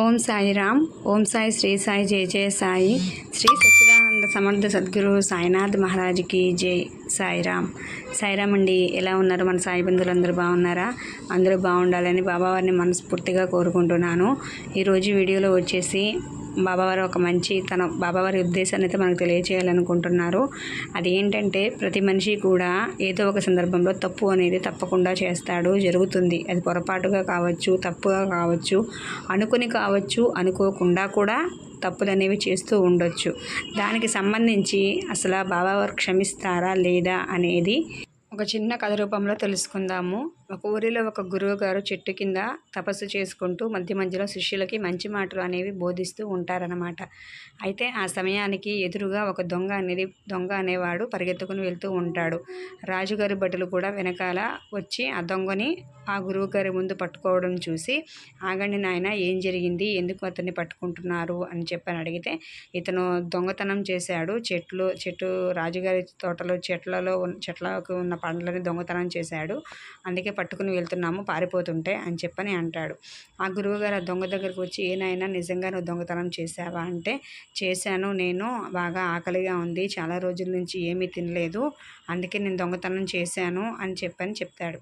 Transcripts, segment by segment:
ఓం సాయిరామ్ ఓం సాయి శ్రీ సాయి జయ జయ సాయి. శ్రీ సచ్చిదానంద సమర్థ సద్గురు సాయినాథ్ మహారాజ్కి జై సాయిరామ్ సాయిరామ్ అండి ఎలా ఉన్నారు మన సాయి బంధువులు? అందరూ బాగున్నారా? అందరూ బాగుండాలని బాబావారిని మనస్ఫూర్తిగా కోరుకుంటున్నాను. ఈరోజు వీడియోలో వచ్చేసి బాబావారు ఒక మంచి తన బాబావారి ఉద్దేశాన్ని అయితే మనకు తెలియచేయాలనుకుంటున్నారు. అది ఏంటంటే ప్రతి మనిషి కూడా ఏదో ఒక సందర్భంలో తప్పు అనేది తప్పకుండా చేస్తాడు జరుగుతుంది. అది పొరపాటుగా కావచ్చు తప్పుగా కావచ్చు అనుకుని కావచ్చు అనుకోకుండా కూడా తప్పులు అనేవి చేస్తూ ఉండొచ్చు. దానికి సంబంధించి అసలు బాబావారు క్షమిస్తారా లేదా అనేది ఒక చిన్న కథ రూపంలో తెలుసుకుందాము. ఒక ఊరిలో ఒక గురువు గారు చెట్టు కింద తపస్సు చేసుకుంటూ మధ్య మధ్యలో శిష్యులకి మంచి మాటలు అనేవి బోధిస్తూ ఉంటారనమాట అయితే ఆ సమయానికి ఎదురుగా ఒక దొంగ అనేది దొంగ అనేవాడు పరిగెత్తుకుని వెళ్తూ ఉంటాడు. రాజుగారి భటులు కూడా వెనకాల వచ్చి ఆ దొంగని ఆ గురువుగారి ముందు పట్టుకోవడం చూసి ఆగండి నాయన ఏం జరిగింది? ఎందుకు అతన్ని పట్టుకుంటున్నారు? అని చెప్పని అడిగితే ఇతను దొంగతనం చేశాడు. చెట్లు చెట్టు రాజుగారి తోటలో చెట్లలో ఉన్న చెట్లకు ఉన్న పండ్లని దొంగతనం చేశాడు. అందుకే పట్టుకుని వెళ్తున్నాము పారిపోతుంటే అని చెప్పని అంటాడు. ఆ గురువుగారు ఆ దొంగ దగ్గరకు వచ్చి ఏనాయన నిజంగా నువ్వు దొంగతనం చేశావా? అంటే చేశాను. నేను బాగా ఆకలిగా ఉంది. చాలా రోజుల నుంచి ఏమీ తినలేదు. అందుకే నేను దొంగతనం చేశాను అని చెప్పని చెప్తాడు.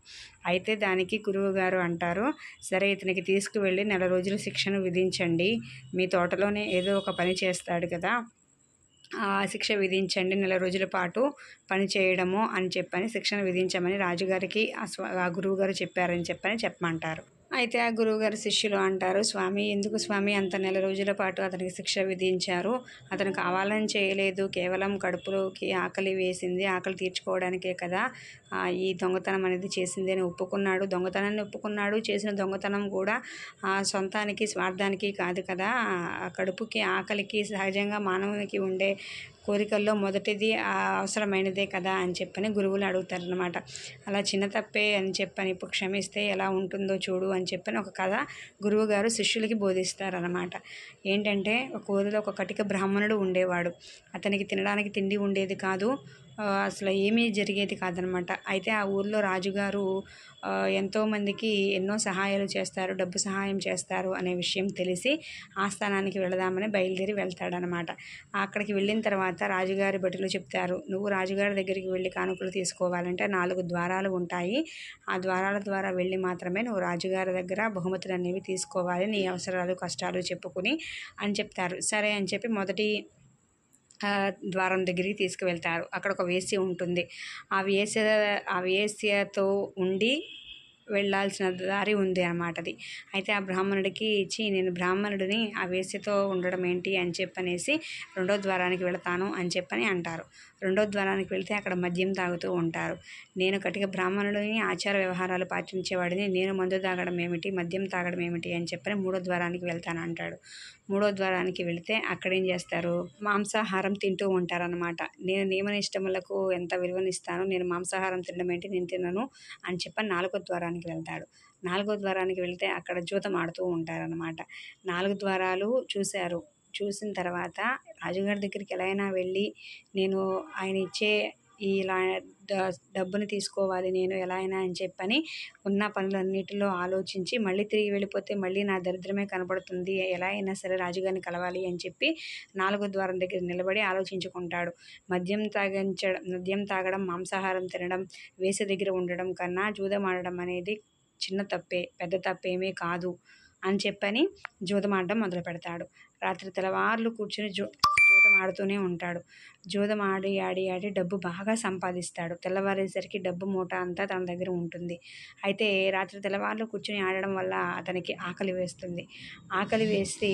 అయితే దానికి గురువు గారు అంటారు. సరే ఇతనికి తీసుకువెళ్ళి నెల రోజులు శిక్షను విధించండి. మీ తోటలోనే ఏదో ఒక పని చేస్తాడు కదా ఆ శిక్ష విధించండి నెల రోజుల పాటు పని చేయడము అని చెప్పని శిక్షణ విధించమని రాజుగారికి ఆ స్వ ఆ గురువుగారు చెప్పారని చెప్పని చెప్పమంటారు. అయితే ఆ గురువుగారి శిష్యులు అంటారు స్వామి ఎందుకు స్వామి అంత నెల రోజుల పాటు అతనికి శిక్ష విధించారు? అతను కావాలని చేయలేదు కేవలం కడుపులోకి ఆకలి వేసింది ఆకలి తీర్చుకోవడానికే కదా ఈ దొంగతనం అనేది చేసింది అని ఒప్పుకున్నాడు. దొంగతనాన్ని ఒప్పుకున్నాడు. చేసిన దొంగతనం కూడా ఆ సొంతానికి స్వార్థానికి కాదు కదా. ఆ కడుపుకి ఆకలికి సహజంగా మానవునికి ఉండే కోరికల్లో మొదటిది అవసరమైనదే కదా అని చెప్పని గురువులు అడుగుతారనమాట అలా చిన్న తప్పే అని చెప్పని ఇప్పుడు క్షమిస్తే ఎలా ఉంటుందో చూడు అని చెప్పని ఒక కథ గురువు గారు శిష్యులకి బోధిస్తారనమాట ఏంటంటే ఒక ఊరిలో ఒక కటిక బ్రాహ్మణుడు ఉండేవాడు. అతనికి తినడానికి తిండి ఉండేది కాదు. అసలు ఏమీ జరిగేది కాదనమాట. అయితే ఆ ఊర్లో రాజుగారు ఎంతోమందికి ఎన్నో సహాయాలు చేస్తారు డబ్బు సహాయం చేస్తారు అనే విషయం తెలిసి ఆస్థానానికి వెళదామని బయలుదేరి వెళ్తాడనమాట. అక్కడికి వెళ్ళిన తర్వాత రాజుగారి భటులు చెప్తారు నువ్వు రాజుగారి దగ్గరికి వెళ్ళి కానుకలు తీసుకోవాలంటే నాలుగు ద్వారాలు ఉంటాయి. ఆ ద్వారాల ద్వారా వెళ్ళి మాత్రమే నువ్వు రాజుగారి దగ్గర బహుమతులు అనేవి తీసుకోవాలి. నీ అవసరాలు కష్టాలు చెప్పుకుని అని చెప్తారు. సరే అని చెప్పి మొదటి ద్వారం దగ్గరికి తీసుకువెళ్తారు. అక్కడ ఒక వేశ్య ఉంటుంది. ఆ వేశ్య ఆ వేశ్యతో ఉండి వెళ్ళాల్సిన దారి ఉంది అనమాట అది అయితే ఆ బ్రాహ్మణుడికి ఇచ్చి నేను బ్రాహ్మణుడిని ఆ వేశ్యతో ఉండడం ఏంటి? అని చెప్పనేసి రెండో ద్వారానికి వెళతాను అని చెప్పని అంటారు. రెండో ద్వారానికి వెళితే అక్కడ మద్యం తాగుతూ ఉంటారు. నేను కటిక బ్రాహ్మణుడిని ఆచార వ్యవహారాలు పాటించేవాడిని నేను మందు తాగడం ఏమిటి మద్యం తాగడం ఏమిటి? అని చెప్పని మూడో ద్వారానికి వెళ్తాను అంటాడు. మూడో ద్వారానికి వెళితే అక్కడ ఏం చేస్తారు? మాంసాహారం తింటూ ఉంటారనమాట నేను నియమనిష్టములకు ఎంత విలువనిస్తాను నేను మాంసాహారం తినడం ఏంటి నేను తినను అని చెప్పని నాలుగో ద్వారానికి వెళ్తాడు. నాలుగో ద్వారానికి వెళ్తే అక్కడ జూతం ఆడుతూ ఉంటారనమాట నాలుగు ద్వారాలు చూశారు. చూసిన తర్వాత రాజుగారి దగ్గరికి ఎలా అయినా వెళ్ళి నేను ఆయన ఇచ్చే ఇలా డబ్బుని తీసుకోవాలి నేను ఎలా అయినా అని చెప్పని ఉన్న పనులన్నిటిలో ఆలోచించి మళ్ళీ తిరిగి వెళ్ళిపోతే మళ్ళీ నా దరిద్రమే కనబడుతుంది ఎలా అయినా సరే రాజుగారిని కలవాలి అని చెప్పి నాలుగో ద్వారం దగ్గర నిలబడి ఆలోచించుకుంటాడు. మద్యం తాగించడం మద్యం తాగడం మాంసాహారం తినడం వేసే దగ్గర ఉండడం కన్నా జూదం ఆడడం అనేది చిన్న తప్పే పెద్ద తప్పేమీ కాదు అని చెప్పని జూదం ఆడడం మొదలు పెడతాడు రాత్రి తెల్లవార్లు కూర్చుని జూ జూదం ఆడుతూనే ఉంటాడు. జూదం ఆడి ఆడి ఆడి డబ్బు బాగా సంపాదిస్తాడు. తెల్లవారేసరికి డబ్బు మూట అంతా తన దగ్గర ఉంటుంది. అయితే రాత్రి తెల్లవారులు కూర్చొని ఆడడం వల్ల అతనికి ఆకలి వేస్తుంది. ఆకలి వేస్తే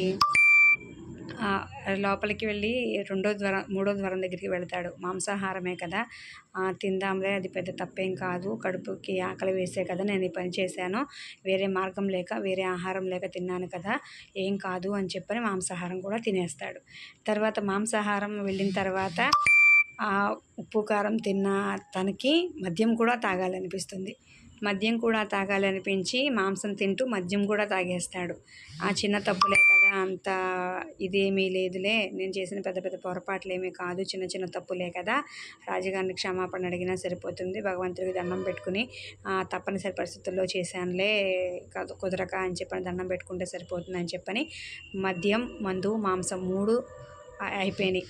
లోపలికి వెళ్ళి రెండో ద్వారం మూడో ద్వారం దగ్గరికి వెళ్తాడు. మాంసాహారమే కదా. తిందాంలే అది పెద్ద తప్పేం కాదు. కడుపుకి ఆకలి వేసే కదా నేను ఈ పని చేశాను. వేరే మార్గం లేక వేరే ఆహారం లేక తిన్నాను కదా. ఏం కాదు అని చెప్పని మాంసాహారం కూడా తినేస్తాడు. తర్వాత మాంసాహారం వెళ్ళిన తర్వాత ఆ ఉప్పు కారం తిన్న తనకి మద్యం కూడా తాగాలనిపిస్తుంది. మద్యం కూడా తాగాలనిపించి మాంసం తింటూ మద్యం కూడా తాగేస్తాడు. ఆ చిన్న తప్పులే అంత ఇదేమీ లేదులే. నేను చేసిన పెద్ద పెద్ద పొరపాట్లు ఏమీ కాదు. చిన్న చిన్న తప్పులే కదా. రాజుగారిని క్షమాపణ అడిగినా సరిపోతుంది. భగవంతుడికి దండం పెట్టుకుని తప్పనిసరి పరిస్థితుల్లో చేశానులే. కుదరక అని చెప్పని దండం పెట్టుకుంటే సరిపోతుంది అని చెప్పని. మద్యం మందు మాంసం మూడు అయిపోయినాయి.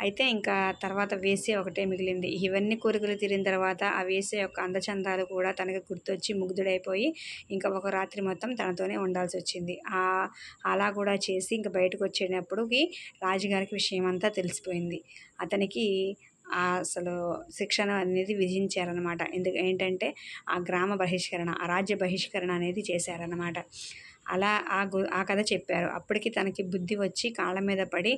అయితే ఇంకా తర్వాత వేసే ఒకటే మిగిలింది. ఇవన్నీ కోరికలు తీరిన తర్వాత ఆ వేసే యొక్క అందచందాలు కూడా తనకి గుర్తొచ్చి ముగ్ధుడైపోయి ఇంకా ఒక రాత్రి మొత్తం తనతోనే ఉండాల్సి వచ్చింది ఆ అలా కూడా చేసి ఇంకా బయటకు వచ్చేటప్పటికి రాజుగారికి విషయం అంతా తెలిసిపోయింది. అతనికి అసలు శిక్షణ అనేది విధించారనమాట ఎందుకు ఏంటంటే ఆ గ్రామ బహిష్కరణ ఆ రాజ్య బహిష్కరణ అనేది చేశారనమాట అలా ఆ గు ఆ కథ చెప్పారు. అప్పటికి తనకి బుద్ధి వచ్చి కాళ్ళ మీద పడి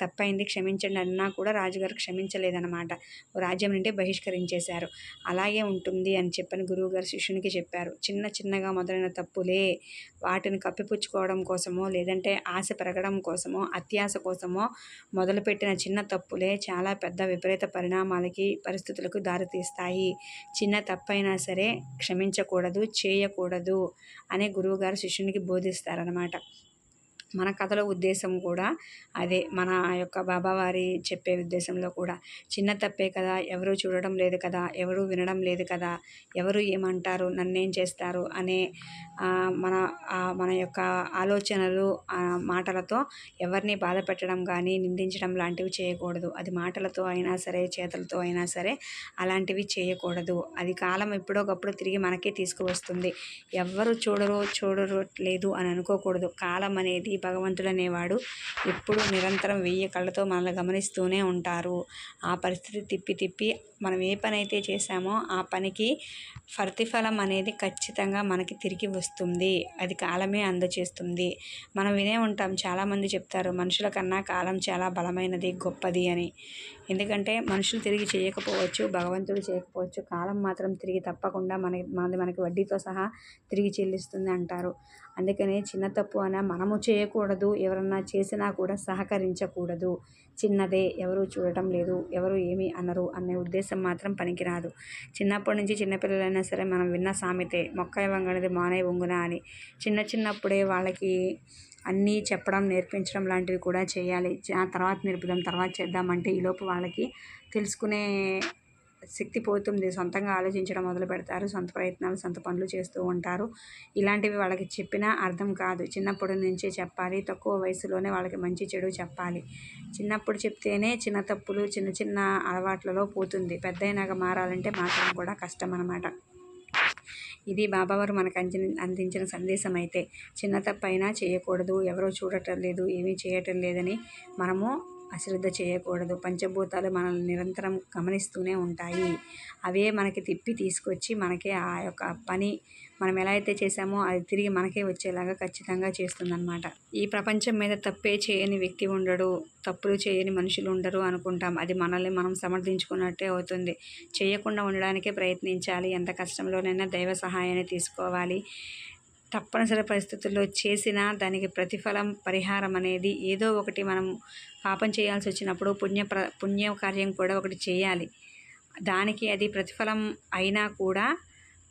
తప్పైంది క్షమించండి అన్నా కూడా రాజుగారు క్షమించలేదన్నమాట. రాజ్యం నుండి బహిష్కరించేశారు. అలాగే ఉంటుంది అని చెప్పని గురువుగారు శిష్యునికి చెప్పారు. చిన్న చిన్నగా మొదలైన తప్పులే. వాటిని కప్పిపుచ్చుకోవడం కోసమో లేదంటే ఆశ పెరగడం కోసమో అత్యాశ కోసమో మొదలుపెట్టిన చిన్న తప్పులే చాలా పెద్ద విపరీత పరిణామాలకి పరిస్థితులకు దారితీస్తాయి. చిన్న తప్పైనా సరే క్షమించకూడదు చేయకూడదు అనే గురువుగారు శిష్యునికి బోధిస్తారనమాట మన కథలో ఉద్దేశం కూడా అదే. మన యొక్క బాబావారి చెప్పే ఉద్దేశంలో కూడా. చిన్న తప్పే కదా ఎవరు చూడడం లేదు కదా ఎవరు వినడం లేదు కదా ఎవరు ఏమంటారు నన్నేం చేస్తారు అనే మన మన యొక్క ఆలోచనలు మాటలతో ఎవరిని బాధ పెట్టడం కానీ నిందించడం లాంటివి చేయకూడదు. అది మాటలతో అయినా సరే చేతులతో అయినా సరే అలాంటివి చేయకూడదు. అది కాలం ఎప్పుడోకప్పుడు తిరిగి మనకే తీసుకువస్తుంది. ఎవరు చూడరు చూడరు లేదు అని అనుకోకూడదు. కాలం అనేది భగవంతుడు అనేవాడు ఎప్పుడు నిరంతరం వెయ్యి కళ్ళతో మనల్ని గమనిస్తూనే ఉంటారు. ఆ పరిస్థితి తిప్పి తిప్పి మనం ఏ పని అయితే చేశామో ఆ పనికి ప్రతిఫలం అనేది ఖచ్చితంగా మనకి తిరిగి వస్తుంది. అది కాలమే అందచేస్తుంది. మనం వినే ఉంటాం చాలామంది చెప్తారు మనుషుల కన్నా కాలం చాలా బలమైనది గొప్పది అని. ఎందుకంటే మనుషులు తిరిగి చేయకపోవచ్చు భగవంతుడు చేయకపోవచ్చు కాలం మాత్రం తిరిగి తప్పకుండా మనకి మనది మనకి వడ్డీతో సహా తిరిగి చెల్లిస్తుంది అంటారు. అందుకనే చిన్న తప్పు అన మనము చేయకూడదు ఎవరన్నా చేసినా కూడా సహకరించకూడదు. చిన్నదే ఎవరు చూడటం లేదు ఎవరు ఏమి అనరు అనే ఉద్దేశం మాత్రం పనికిరాదు. చిన్నప్పటి నుంచి చిన్నపిల్లలైనా సరే మనం విన్న సామెతే మొక్క వంగనది మానే వంగున అని. చిన్న చిన్నప్పుడే వాళ్ళకి అన్నీ చెప్పడం నేర్పించడం లాంటివి కూడా చేయాలి. తర్వాత నేర్పుదాం తర్వాత చేద్దామంటే ఈలోపు వాళ్ళకి తెలుసుకునే శక్తి పోతుంది. సొంతంగా ఆలోచించడం మొదలు పెడతారు. సొంత ప్రయత్నాలు సొంత పనులు చేస్తూ ఉంటారు. ఇలాంటివి వాళ్ళకి చెప్పినా అర్థం కాదు. చిన్నప్పటి నుంచే చెప్పాలి. తక్కువ వయసులోనే వాళ్ళకి మంచి చెడు చెప్పాలి. చిన్నప్పుడు చెప్తేనే చిన్న తప్పులు చిన్న చిన్న అలవాట్లలో పోతుంది. పెద్దయినాక మారాలంటే మాత్రం కూడా కష్టం అనమాట ఇది బాబావారు మనకు అంచి అందించిన సందేశం అయితే. చిన్న తప్పైనా చేయకూడదు. ఎవరో చూడటం లేదు. ఏమీ చేయటం లేదని మనము అశ్రద్ధ చేయకూడదు. పంచభూతాలు మనల్ని నిరంతరం గమనిస్తూనే ఉంటాయి. అవే మనకి తిప్పి తీసుకొచ్చి మనకే ఆ యొక్క పని మనం ఎలా అయితే చేసామో అది తిరిగి మనకే వచ్చేలాగా ఖచ్చితంగా చేస్తుందన్నమాట. ఈ ప్రపంచం మీద తప్పే చేయని వ్యక్తి ఉండడు. తప్పులు చేయని మనుషులు ఉండరు అనుకుంటాం. అది మనల్ని మనం సమర్థించుకున్నట్టే అవుతుంది. చేయకుండా ఉండడానికే ప్రయత్నించాలి. ఎంత కష్టంలోనైనా దైవ సహాయాన్ని తీసుకోవాలి. తప్పనిసరి పరిస్థితుల్లో చేసిన దానికి ప్రతిఫలం పరిహారం అనేది ఏదో ఒకటి మనం పాపం చేయాల్సి వచ్చినప్పుడు పుణ్య ప్ర పుణ్య కార్యం కూడా ఒకటి చేయాలి. దానికి అది ప్రతిఫలం అయినా కూడా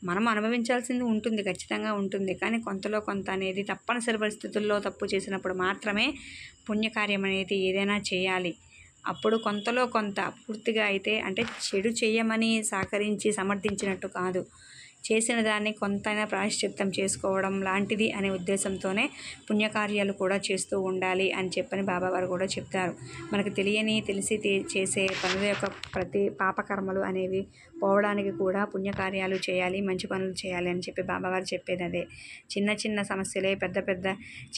మనం అనుభవించాల్సింది ఉంటుంది ఖచ్చితంగా ఉంటుంది. కానీ కొంతలో కొంత అనేది తప్పనిసరి పరిస్థితుల్లో తప్పు చేసినప్పుడు మాత్రమే పుణ్యకార్యం అనేది ఏదైనా చేయాలి. అప్పుడు కొంతలో కొంత పూర్తిగా అయితే అంటే చెడు చేయమని సహకరించి సమర్థించినట్టు కాదు. చేసిన దాన్ని కొంతైనా ప్రాయశ్చిత్తం చేసుకోవడం లాంటిది అనే ఉద్దేశంతోనే పుణ్యకార్యాలు కూడా చేస్తూ ఉండాలి అని చెప్పని బాబావారు కూడా చెప్తారు. మనకు తెలియని తెలిసి చేసే పనుల యొక్క ప్రతి పాపకర్మలు అనేవి పోవడానికి కూడా పుణ్యకార్యాలు చేయాలి మంచి పనులు చేయాలి అని చెప్పి బాబావారు చెప్పేది అదే. చిన్న చిన్న సమస్యలే పెద్ద పెద్ద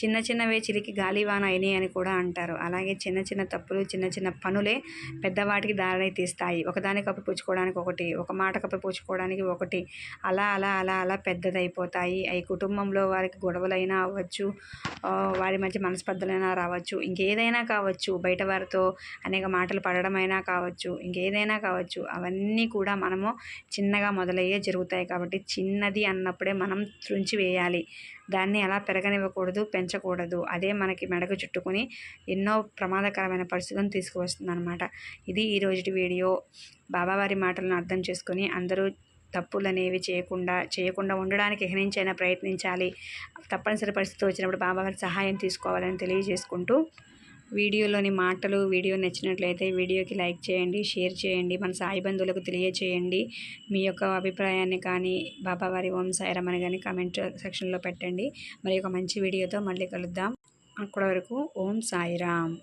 చిన్న చిన్నవే చిలికి గాలివాన అయినాయి అని కూడా అంటారు. అలాగే చిన్న చిన్న తప్పులు చిన్న చిన్న పనులే పెద్దవాటికి దారి తీస్తాయి ఒకదాని కప్పిపుచ్చుకోవడానికి ఒకటి ఒక మాట కప్పిపుచ్చుకోవడానికి ఒకటి అలా అలా అలా అలా అలా పెద్దదైపోతాయి. అవి కుటుంబంలో వారికి గొడవలైనా అవ్వచ్చు వారి మధ్య మనస్పర్ధలైనా రావచ్చు ఇంకేదైనా కావచ్చు బయట వారితో అనేక మాటలు పడడమైనా కావచ్చు ఇంకేదైనా కావచ్చు అవన్నీ కూడా మనము చిన్నగా మొదలయ్యే జరుగుతాయి కాబట్టి చిన్నది అన్నప్పుడే మనం త్రుంచి వేయాలి. దాన్ని అలా పెరగనివ్వకూడదు పెంచకూడదు. అదే మనకి మెడకు చుట్టుకొని ఎన్నో ప్రమాదకరమైన పరిస్థితులను తీసుకువస్తుంది అనమాట ఇది ఈరోజు వీడియో. బాబావారి మాటలను అర్థం చేసుకొని అందరూ తప్పులు అనేవి చేయకుండా చేయకుండా ఉండడానికి ఎహరించైనా ప్రయత్నించాలి. తప్పనిసరి పరిస్థితి వచ్చినప్పుడు బాబావారి సహాయం తీసుకోవాలని తెలియజేసుకుంటూ వీడియోలోని మాటలు వీడియో నచ్చినట్లయితే వీడియోకి లైక్ చేయండి షేర్ చేయండి మన సాయి బంధువులకు తెలియచేయండి. మీ యొక్క అభిప్రాయాన్ని కానీ బాబావారి ఓం సాయిరామ్ కానీ కామెంట్ సెక్షన్లో పెట్టండి. మరి ఒక మంచి వీడియోతో మళ్ళీ కలుద్దాం. అక్కడ వరకు ఓం సాయిరామ్.